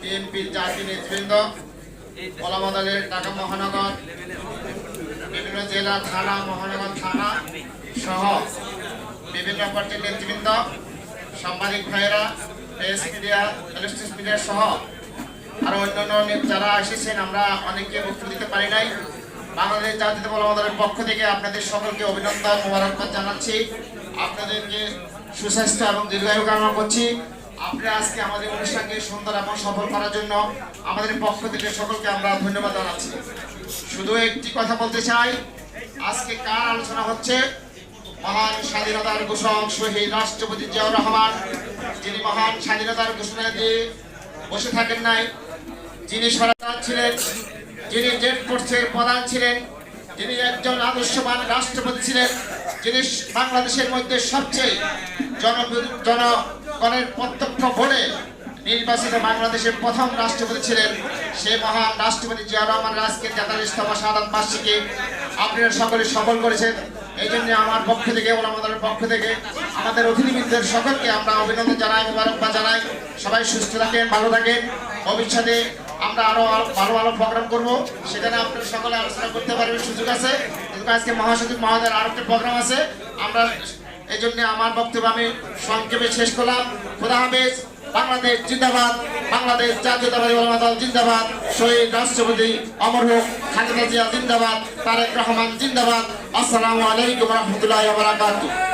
বিএনপির জাতীয় নেতৃবৃন্দ ওলামাদলের ঢাকা মহানগর, বিভিন্ন জেলা, থানা, মহানগর থানা সহ বিভিন্ন পার্টির নেতৃবৃন্দ, সাংবাদিক ভাইয়েরা, প্রেস মিডিয়া ইলেকট্রিক মিডিয়া সহ আরও অন্যান্য যারা এসেছেন, আমরা অনেককে বক্তব্য দিতে পারি নাই। বাংলাদেশ জাতীয় ওলামাদলের পক্ষ থেকে আপনাদের সকলকে অভিনন্দন, মোবারকবাদ জানাচ্ছি। আপনাদেরকে সুস্বাস্থ্য এবং দীর্ঘায়ু কামনা করছি। আপনারা আজকে আমাদের অনুষ্ঠানকে সুন্দর এবং সফল করার জন্য আমাদের পক্ষ থেকে সকলকে আমরা ধন্যবাদ জানাচ্ছি। শুধু একটি কথা বলতে চাই, আজকে কার আলোচনা হচ্ছে? মহান স্বাধীনতার ঘোষক শহীদ রাষ্ট্রপতি জিয়াউর রহমান। যিনি মহান স্বাধীনতার ঘোষণা দিয়ে বসে থাকেন নাই, যিনি সরকার ছিলেন, যিনি জেট ফোর্সের প্রধান ছিলেন, যিনি একজন আদর্শবান রাষ্ট্রপতি ছিলেন, যিনি বাংলাদেশের মধ্যে সবচেয়ে জন জনগণের প্রত্যক্ষ ভোটে নির্বাচিত বাংলাদেশের প্রথম রাষ্ট্রপতি ছিলেন সেই মহান রাষ্ট্রপতি জিয়া রহমান। আজকে তেতাল্লিশতম সাধারণ বার্ষিকী আপনারা সকলে সফল করেছেন। এই জন্য আমার পক্ষ থেকে আমাদের পক্ষ থেকে, আমাদের অতিথিবৃন্দের সকলকে আমরা অভিনন্দন জানাই, মোবারকবাদ জানাই। সবাই সুস্থ থাকেন, ভালো থাকেন। ভবিষ্যতে আমরা আরও ভালো ভালো প্রোগ্রাম করব। সেখানে আপনারা সকলে আলোচনা করতে পারবেন, সুযোগ আছে। আজকে মহাসচিব মহোদয়ের আরও একটা প্রোগ্রাম আছে। আমরা এই জন্য আমার বক্তব্য আমি সংক্ষেপে শেষ করলাম। খোদা হাফেজ, বাংলাদেশ জিন্দাবাদ, বাংলাদেশ জাতীয়তাবাদী ওলামা দল জিন্দাবাদ, শহীদ রাষ্ট্রপতি অমর হোক, খালেদা জিয়া জিন্দাবাদ, তারেক রহমান জিন্দাবাদ। আসসালামু আলাইকুম রহমতুল্লাহ